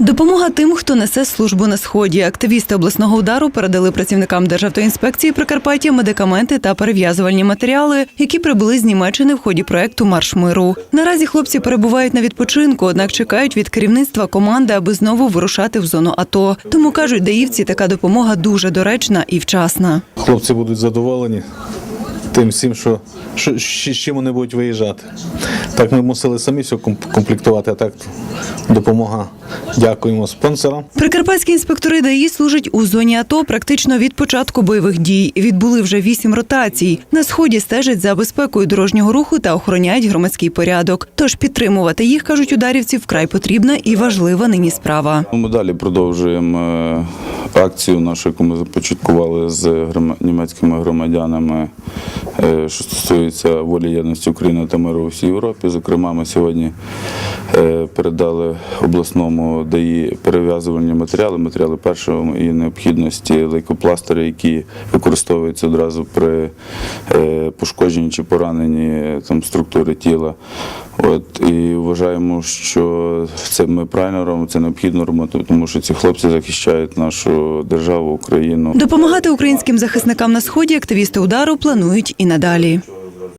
Допомога тим, хто несе службу на сході. Активісти обласного удару передали працівникам Державтоінспекції Прикарпаття медикаменти та перев'язувальні матеріали, які прибули з Німеччини в ході проекту Марш миру. Наразі хлопці перебувають на відпочинку, однак чекають від керівництва команди, аби знову вирушати в зону АТО. Тому кажуть, даївці така допомога дуже доречна і вчасна. Хлопці будуть задоволені тим всім, що, що з чим вони будуть виїжджати. Так ми мусили самі все комплектувати, а так допомога. Дякуємо спонсорам. Прикарпатські інспектори ДАІ служать у зоні АТО практично від початку бойових дій. Відбули вже вісім ротацій. На сході стежать за безпекою дорожнього руху та охороняють громадський порядок. Тож підтримувати їх, кажуть ударівці, вкрай потрібна і важлива нині справа. Ми далі продовжуємо е, акцію нашу, яку ми започаткували з німецькими громадянами, е, що стосується волі єдності України та миру у всій Європі. Зокрема, ми сьогодні е, передали обласному ДАІ перев'язувальні матеріали, матеріали першої необхідності лейкопластирі, які використовуються одразу при е, пошкодженні чи пораненні там, структури тіла. От, і вважаємо, що це ми правильно робимо, це необхідно робити, тому що ці хлопці захищають нашу державу, Україну. Допомагати українським захисникам на сході активісти удару планують і надалі.